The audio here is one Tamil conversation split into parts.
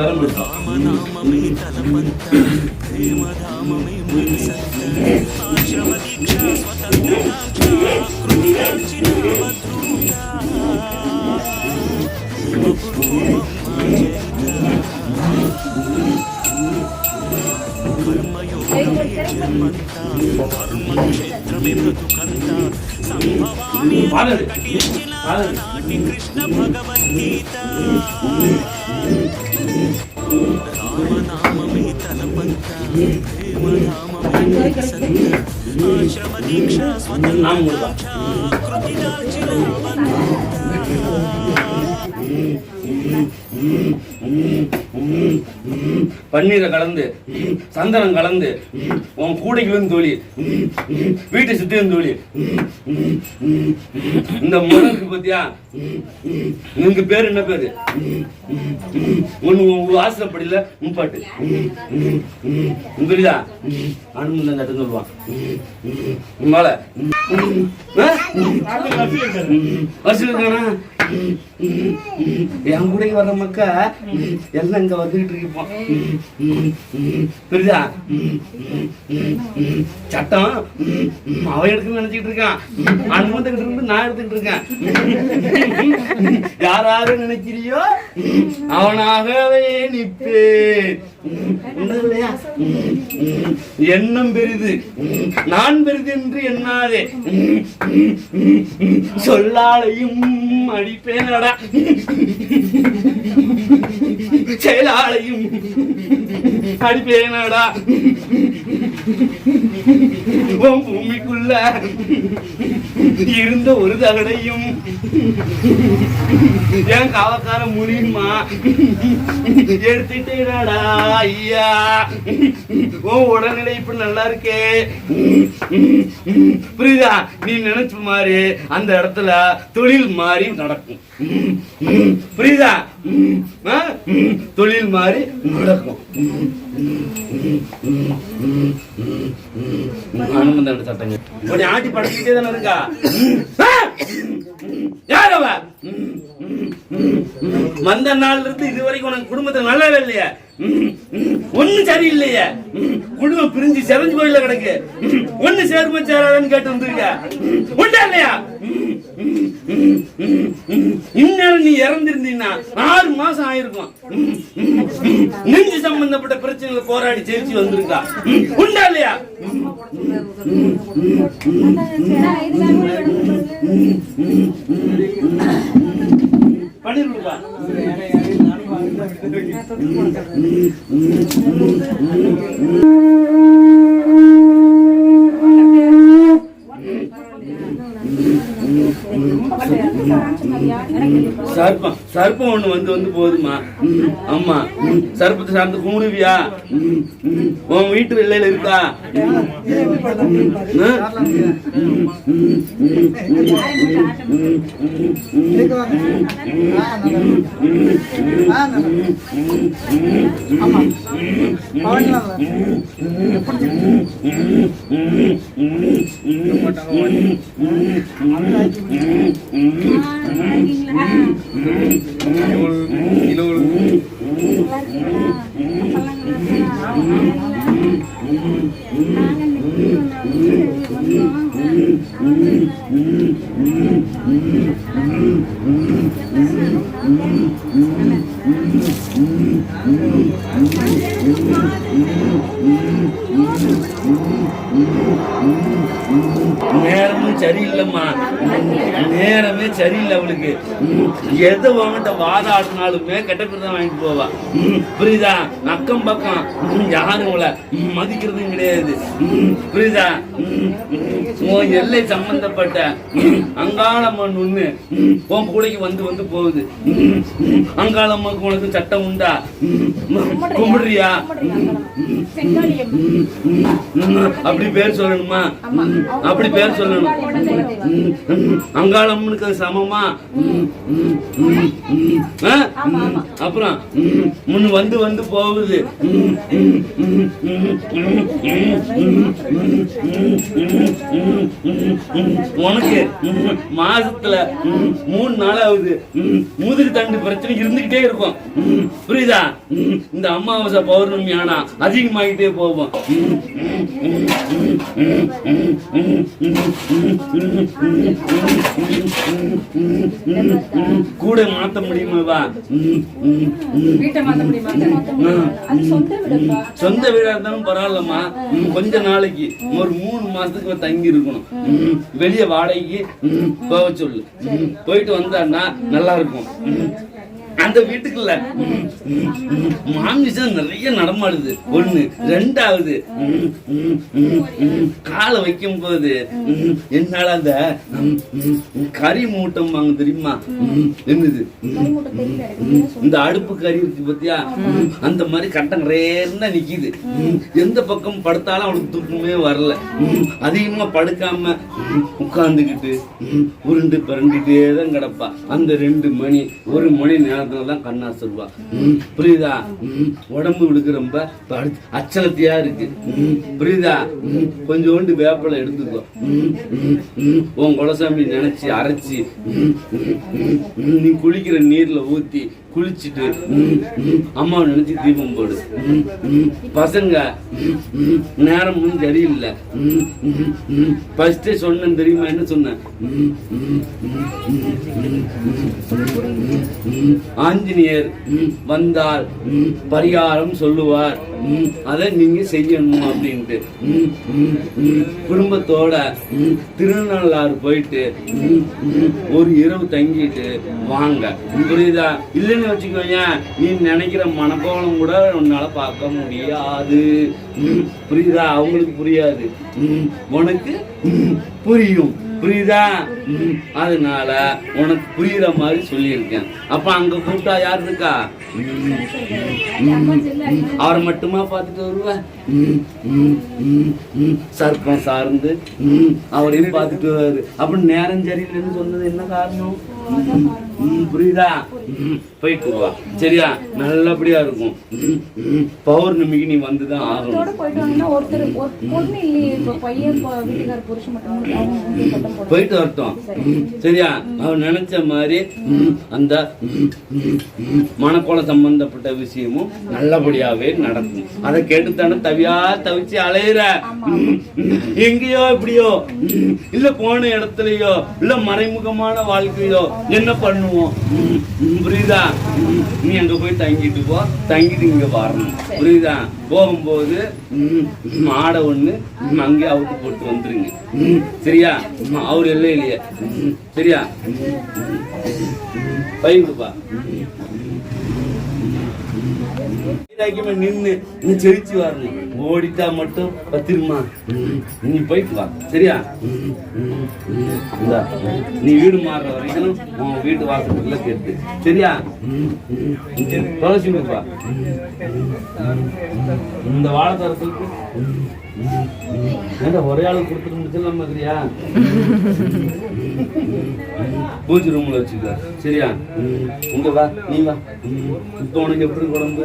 ప్రకారం ఉంటాం Thank you. నాటి కృష్ణ భగవద్గీత రామనామే తలపంత ప్రేమనామే సంత ఆశ్రమ దీక్ష స్వతంత్ర కృతి దాచిన பன்னீரை கலந்து சந்தனம் கலந்து உன் கூடைக்கு வந்து தோழி வீட்டை சுத்தி வந்து தோழி இந்த மனருக்கு பத்தியா? உங்க பேர் என்ன பேரு? ஒண்ணு உங்க வாசப்படியில முப்பாட்டு புரியுதா அனுமந்தம் கட்டு சொல்லுவான். மேல. வசூலுக்கானா என் கூட வர்ற மக்கா எல்லாம் இங்க வந்துகிட்டு இருப்போம் புரியுதா? சட்டம். அவன் எடுக்கணும்னு நினைச்சிட்டு இருக்கான். அனுமதிக்கிட்டு இருந்து நான் எடுத்துக்கிட்டு இருக்கேன். யார் நினைக்கிறியோ அவனாகவே நிப்பே எண்ணம் பெரிது. நான் பெரிது என்று எண்ணாதே. சொல்லாலையும் அடிப்பேனடா செயலாளையும் அடிப்பேனடா உன் பூமிக்குள்ள இருந்த ஒரு தகடையும் என் காவக்கார முடியுமா எடுத்துட்டேடா ஐயா. உன் உடல்நிலை இப்படி நல்லா இருக்கே. புரியுதா? நீ நினைச்ச மாதிரி அந்த இடத்துல தொழில் மாறி நடக்கும். புரியுதா? ஆ? தொழில் மாதிரி நடக்கும். அனுமந்தன் சட்டங்க கொஞ்சம் ஆட்டி படுத்துக்கிட்டே தானே இருக்கா? ஆ? யார் அவ? வந்த நாள்ல இருந்து இது வரைக்கும் உனக்கு குடும்பத்துல நல்லாவே இல்லையா? ஒண்ணு சரியில்லையே? குடும்பம் பிரிஞ்சு செவஞ்சு கோயில கிடக்கு. ஒண்ணு சேர்ம சேராதன்னு கேட்டு வந்திருக்க உண்டா இல்லையா? இந்நேரம் நீ இறந்திருந்தீன்னா ஆறு மாசம் ஆயிருக்கும். நெஞ்சு சம்பந்தப்பட்ட பிரச்சனைகளை போராடி ஜெயிச்சு வந்திருக்கா. உண்டா இல்லையா? பண்ணிருக்கா. சர்ப்பம் சர்ப்பம் ஒண்ணு வந்து வந்து போகுதுமா ஆமா சர்ப்பத்தை சார்ந்து கும்பிடுவியா உன் வீட்டு வெள்ளையில இருக்கா ம், Mm-hmm. எது உன்கிட்ட வாதாடினாலுமே கெட்ட பேர் தான் வாங்கிட்டு போவா. புரியுதா? பக்கம். பக்கம் யாரும் உங்களை மதிக்கிறதும் கிடையாது. புரியுதா? உன் எல்லை சம்பந்தப்பட்ட அங்காளம்மன் ஒண்ணு உன் கூடைக்கு வந்து வந்து போகுது. அங்காளம்மக்கு உனக்கு சட்டம் உண்டா? கும்பிடுறியா? அப்படி பேர் சொல்லணுமா? அப்படி பேர் சொல்லணும். அங்காளம்மனுக்கு அது சமமா? அப்புறம் முன்னு வந்து வந்து போகுது. உனக்கு மாசத்துல மூணு நாள் ஆகுது முதிரி தண்டு பிரச்சனை இருந்துகிட்டே இருக்கும். புரியுதா? இந்த அமாவாசை பௌர்ணமி ஆனா அதிகமாகிட்டே போவோம் கூட மாத்த முடியுமாவா வீட்டை மாத்த முடியுமா? சொந்த வீடா? இருந்தாலும் பரவாயில்லம்மா. கொஞ்ச நாளைக்கு. ஒரு மூணு மாசத்துக்கு தங்கி இருக்கணும். வெளிய வாடகைக்கு போக சொல்லு. போயிட்டு வந்தான்னா நல்லா இருக்கும். அந்த வீட்டுக்குள்ள. மாமிசம் நிறைய நடமாடுது. ஒண்ணு ரெண்டாவது. காலை வைக்கும் போது என்னால அந்த கறி மூட்டம் வாங்க தெரியுமா? என்னது? இந்த அடுப்பு கறி இருக்கு பத்தியா? அந்த மாதிரி கட்டம் ரேர்னா நிக்குது. எந்த பக்கம் படுத்தாலும் அவனுக்கு தூக்கமே வரல. அதிகமா படுக்காம உட்கார்ந்துக்கிட்டு உருண்டு பிறண்டிட்டே தான் கிடப்பா. அந்த ரெண்டு மணி ஒரு மணி நேரம் நேரத்தில் தான் கண் அசருவா புரியுதா? உடம்பு விடுக்கிறப்ப அச்சலத்தையா இருக்கு. புரியுதா? கொஞ்சோண்டு வேப்பலை எடுத்துக்கோ. உன் குலசாமி நினைச்சு அரைச்சு. நீ குளிக்கிற நீர்ல ஊத்தி குளிச்சுட்டு அம்மாவை நினைச்சு தீபம் போடு. பசங்க நேரமும் சரியில்லை. ஃபஸ்ட்டு சொன்னேன் தெரியுமா? என்ன சொன்னேன்? ஆஞ்சநேயர் வந்தால் பரிகாரம் சொல்லுவார். அதை நீங்க செய்யணும் அப்படின்ட்டு. குடும்பத்தோட திருநள்ளாறு போயிட்டு ஒரு இரவு தங்கிட்டு வாங்க. புரியுதா? இல்லை இல்லைன்னு வச்சுக்கோங்க நீ நினைக்கிற மனக்கோலம் கூட உன்னால பார்க்க முடியாது. புரியுதா? அவங்களுக்கு புரியாது. உனக்கு புரியும். புரியுதா? அதனால உனக்கு புரியுற மாதிரி சொல்லியிருக்கேன். அப்ப அங்க கூப்பிட்டா யார் இருக்கா? அவரை மட்டுமா பார்த்துட்டு வருவ? ம், ம், ம், ம். சர்ப்பம் சார்ந்து அவரையும் பார்த்துட்டு வருவாரு. அப்ப நேரம் சரியில்லைன்னு சொன்னது என்ன காரணம்? புரியுதா? ம், போயிட்டு வா. சரியா? நல்லபடியா இருக்கும். பௌர்ணமிக்கு நீ வந்துதான் ஆகணும். போயிட்டு வரட்டும். சரியா? அவன் நினைச்ச மாதிரி அந்த மனக்கோள சம்பந்தப்பட்ட விஷயமும் நல்லபடியாவே நடக்கும். அதை கேட்டுத்தானே தவியா தவிச்சு அலையிற? எங்கேயோ இப்படியோ இல்ல போன இடத்துலயோ இல்ல மறைமுகமான வாழ்க்கையோ என்ன பண்ணுவோம்? புரியுதா? நீ அங்க போய் தங்கிட்டு போ தங்கிட்டு இங்க வரணும். புரியுதா? போகும்போது மாடை ஒன்று ஒண்ணு அங்கேயே அவுத்து போட்டு வந்துருங்க. சரியா? அவர் இல்லை இல்லையா சரியா? ம், தைக்குமே நின்று நீ ஜெயிச்சு வரணும். ஓடிட்டா மட்டும் பத்திரமா. நீ போயிட்டு வா. சரியா? நீ வீடு மாறுற வரைக்கும் உன் வீட்டு வாசலுக்குள்ள கேட்டு. சரியா? துளசி கொடுப்பா இந்த வாழத்தரத்துக்கு ஏன்டா ஒரே ஆளு கொடுத்துட்டு முடிச்சிடலாம் மாதிரியா பூஜை ரூம்ல வச்சுக்க. சரியா? உங்க வா நீ வா. இப்போ உனக்கு எப்படி உடம்பு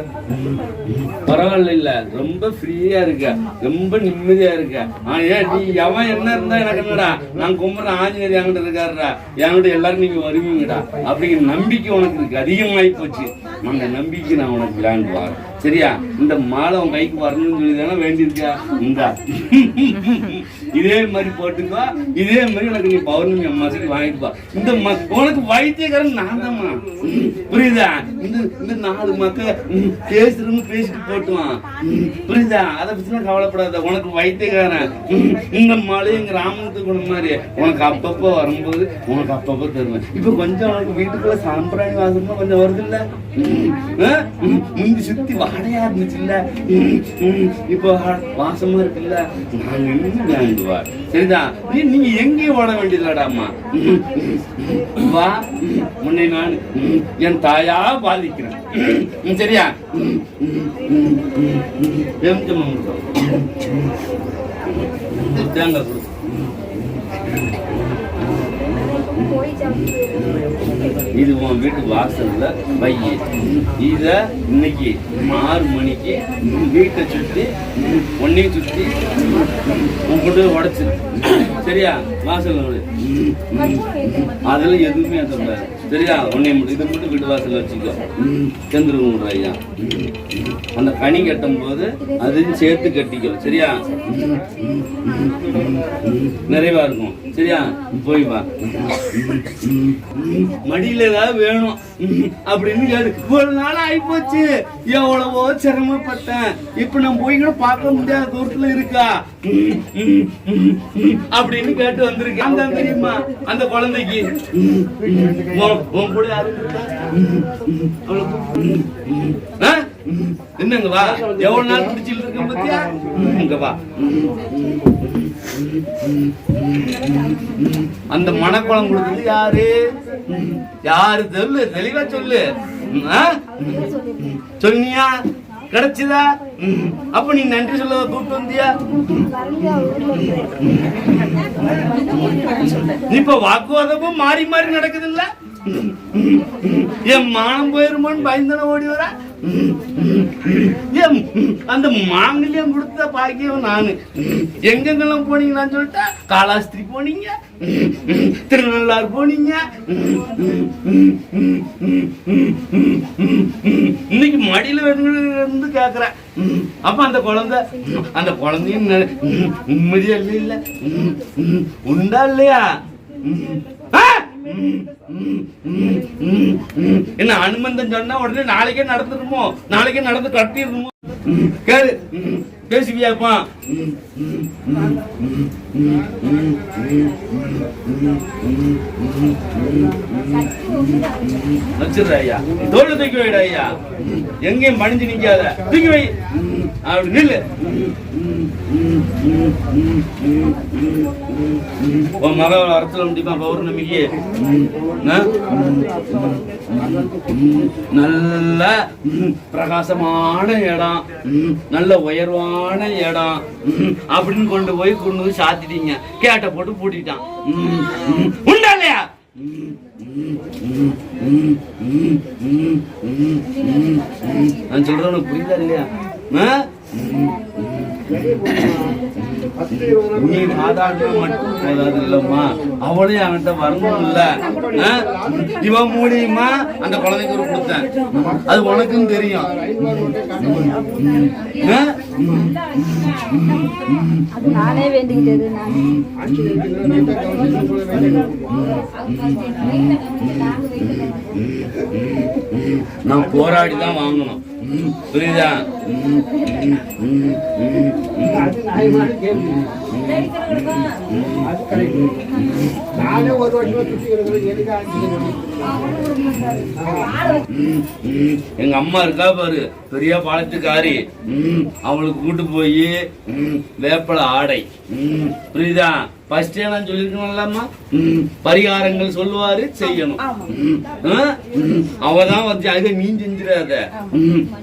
பரவாயில்ல இல்ல ரொம்ப ஃப்ரீயா இருக்க. ரொம்ப நிம்மதியா இருக்க. ஆனா ஏன் நீ எவன் என்ன இருந்தா எனக்கு என்னடா? நான் கும்பிட்ற ஆஞ்சநேயர் என்கிட்ட இருக்காருடா. என்கிட்ட எல்லாரும் நீங்க வருவீங்கடா. அப்படிங்கிற நம்பிக்கை உனக்கு இருக்கு. அதிகமாகி போச்சு. அந்த நம்பிக்கை நான் உனக்கு விளையாண்டு வரேன் சரியா? இந்த மாலை உன் கைக்கு வரணும்னு சொல்லி தானே வேண்டியிருக்கா? இந்த. இதே மாதிரி போட்டுக்கோ. இதே மாதிரி எனக்கு நீ பௌர்ணமி அம்மாசிக்கு வாங்கிட்டு வா இந்த உனக்கு வைத்தியக்காரன் நான் தான்மா. புரியுதா? இந்த இந்த நாலு மக்கள் ம், பேசுறவங்க பேசிட்டு போட்டுவான். புரியுதா? அதை பத்தி கவலைப்படாத. உனக்கு வைத்தியக்காரன். இந்த மழை எங்க ராமத்து குணம் மாதிரி. உனக்கு அப்பப்போ வரும்போது உனக்கு அப்பப்போ தருவேன். இப்ப கொஞ்சம் உனக்கு வீட்டுக்குள்ள சாம்பிராணி வாசமா கொஞ்சம் வருது இல்ல? முந்தி சுத்தி வாடையா இருந்துச்சு இல்ல? இப்போ வாசமா இருக்கு. வாங்குவார் சரிதான் நீங்க எங்கேயும் ஓட வேண்டியதாடாமா வா. முன்னே நான் என் தாயா பாதிக்கிறேன். சரியா? தேங்காய் இது உன் வீட்டு வாசல்ல பைய இத இன்னைக்கு ஆறு மணிக்கு வீட்டை சுத்தி உன்னையும் சுத்தி உன் கொண்டு போய் சரியா? வாசல் அதெல்லாம் எதுவுமே சொல்லக்கூடாது சரியா? உன்னை மட்டும் இதை மட்டும் வீட்டு வாசல்ல வச்சுக்கோ. செந்துருங்க ஐயா. அந்த கனி கட்டும் போது அதையும் சேர்த்து கட்டிக்கோ. சரியா? நிறைவா இருக்கும். சரியா? போய் வா. மடியில ஏதாவது வேணும். அப்படின்னு கேட்டு ஒரு நாள் ஆயிப்போச்சு. எவ்வளவோ சிரமப்பட்டேன். இப்ப நம்ம போய் கூட பார்க்க முடியாத தூரத்துல இருக்கா? அப்படின்னு கேட்டு வந்திருக்கேன். அந்த தெரியுமா? அந்த குழந்தைக்கு. உன் கூட யாரு ஆ? என்னங்க வா? எவ்வளவு நாள் பிடிச்சிட்டு இருக்க பத்தியா? இங்க வா. அந்த மனக்குளம் கொடுத்தது யாரு? யாரு சொல்லு தெளிவா சொல்லு. சொன்னியா? கிடைச்சதா? அப்ப நீ நன்றி சொல்ல கூப்பிட்டு வந்தியா? இப்ப வாக்குவாதமும் மாறி மாறி நடக்குது இல்ல என் மானம் போயிருமான்னு பயந்தன ஓடி வரா அந்த மாங்கல்யம் கொடுத்த பாக்கியம் நானு. எங்கெங்கெல்லாம் போனீங்கன்னு சொல்லிட்டா காலாஸ்திரி போனீங்க திருநள்ளாறு போனீங்க. இன்னைக்கு மடியில இருந்து கேக்குறேன். அப்ப அந்த குழந்தை அந்த குழந்தையும் நெ- நிம்மதியா இல்ல இல்ல உண்டா இல்லையா? என்ன அனுமந்தன் சொன்னா உடனே நாளைக்கே நடந்துருமோ? நாளைக்கே நடந்து கட்டிடணுமோ? கேளு. பேசுவியாப்பா வச்சிடுற ஐயா. தோல்ல தூக்கி வைடா ஐயா. எங்கேயும் மடிஞ்சு நிக்காத. தூக்கி வை. அப்படி நில்லு. உன் மக வரத்துல முடியுமா பௌர்ணமிக்கு நல்லா நல்ல பிரகாசமான இடம். இடம். நல்ல உயர்வான இடம். அப்படின்னு கொண்டு போய் கொண்டு போய் சாத்திட்டீங்க. கேட்ட போட்டு பூட்டிட்டான். உண்டா இல்லையா? நான் சொல்றது உனக்கு புரியுதா இல்லையா? நீ வாதாடுறது மட்டும் போதாது இல்லம்மா. அவளையும் அவன்கிட்ட வரணும் இல்ல. ஆ? இவன் மூலியமா அந்த குழந்தைக்கு ஒரு கொடுத்தேன். அது உனக்கும் தெரியும். நானே வேண்டிக்கிட்டது நான். நான் போராடி தான் வாங்கணும். புரியுதா? நானே ஒரு வருஷம் சுத்தி. எங்க அம்மா இருக்கா பாரு. பெரிய பாலத்துக்காரி அவளுக்கு கூட்டு போய் வேப்பல ஆடை. புரியுதா? ஃபர்ஸ்டே நான் சொல்லிருக்கணும்லாமா பரிகாரங்கள் சொல்லுவாரு செய்யணும். அவதான் வந்து அதை மீன் செஞ்சிடாத.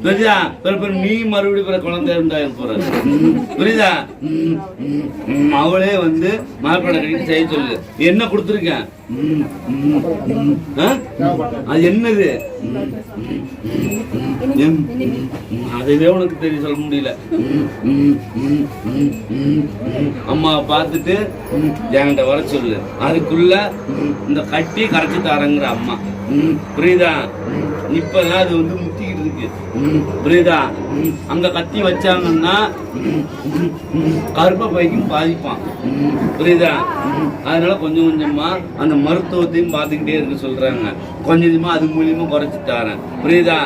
புரியுதா? பிறப்பு நீ மறுபடியும் பிற குழந்தை உண்டாக போறது. புரியுதா? அவளே வந்து மார்படை செய்ய சொல்லு. என்ன கொடுத்துருக்கேன்? அது என்னது? அதுவே உனக்கு தெரிய சொல்ல முடியல. அம்மாவை பார்த்துட்டு என்கிட்ட வர சொல்லு. அதுக்குள்ள இந்த கட்டி கரைச்சி தாரங்கிற அம்மா. புரியுதா? இப்பதான் அது வந்து முத்திக்கிட்டு இருக்கு. புரியுதா? அங்கே கத்தி வச்சாங்கன்னா கருப்பை பைக்கும் பாதிப்பான். புரியுதா? அதனால கொஞ்சம் கொஞ்சமாக அந்த மருத்துவத்தையும் பார்த்துக்கிட்டே இருக்க சொல்கிறாங்க கொஞ்சம் கொஞ்சமாக அது மூலியமாக குறைச்சிட்டாரன் புரியுதா?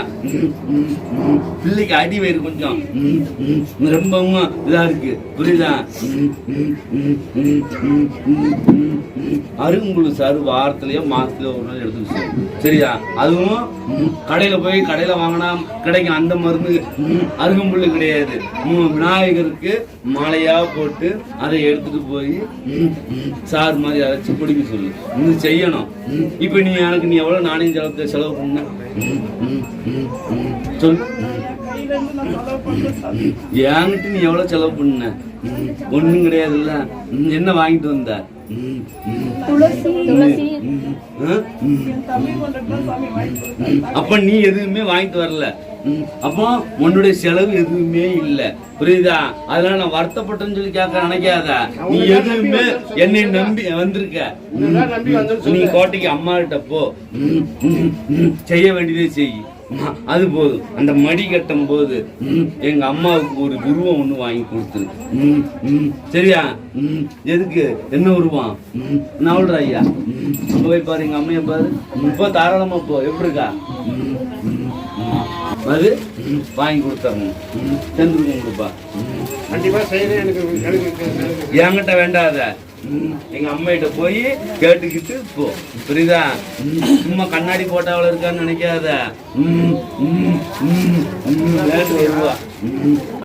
பிள்ளைக்கு அடி வயிறு கொஞ்சம். ரொம்பவும் இதாக இருக்கு. புரியுதா? அருங்குழு சாறு வாரத்துலேயோ மாதத்துலையோ ஒரு நாள் எடுத்துக்கிச்சு சரியா? அதுவும் கடையில் போய் கடையில் வாங்கினா கிடைக்கும் அந்த மருந்து. அருகம்புல்லு கிடையாது விநாயகருக்கு மாலையா போட்டு அதை எடுத்துட்டு போய் சாறு மாதிரி அரைச்சு குடிக்க சொல்லு இது செய்யணும் இப்ப நீ எனக்கு நீ எவ்வளவு நாணயம் செலவு செலவு பண்ண. சொல். என்கிட்ட நீ எவ்வளவு செலவு பண்ண ஒண்ணும் கிடையாதுல்ல என்ன வாங்கிட்டு வந்த? அப்ப நீ எதுவுமே வாங்கிட்டு வரல. அப்போ உன்னுடைய செலவு எதுவுமே இல்ல. புரியுதா? அதனால நான் வருத்தப்பட்டேன்னு சொல்லி கேட்க நினைக்காத. நீ எதுவுமே என்னை நம்பி வந்திருக்க. நீ. கோட்டைக்கு அம்மா கிட்ட போ. செய்ய வேண்டியதே செய். அது போதும். அந்த மடி கட்டும் போது எங்க அம்மாவுக்கு ஒரு உருவம் ஒண்ணு வாங்கி கொடுத்துரு. சரியா? எதுக்கு? என்ன உருவம்? நான் ஐயா. போய் பாரு எங்க அம்மைய பாரு. ம், போ தாராளமா போ. எப்படி இருக்கா. அது வாங்கி கொடுத்துறணும் ம், செஞ்சுருக்கோம் கொடுப்பா ம். கண்டிப்பா செய்யறேன் எனக்கு என்கிட்ட வேண்டாத ம், எங்க அம்மைகிட்ட போய் கேட்டுக்கிட்டு போ புரியுதா சும்மா கண்ணாடி போட்டாவில் இருக்கான்னு நினைக்காத ம், ம், ம், ம், வேண்டு வருவா ம்.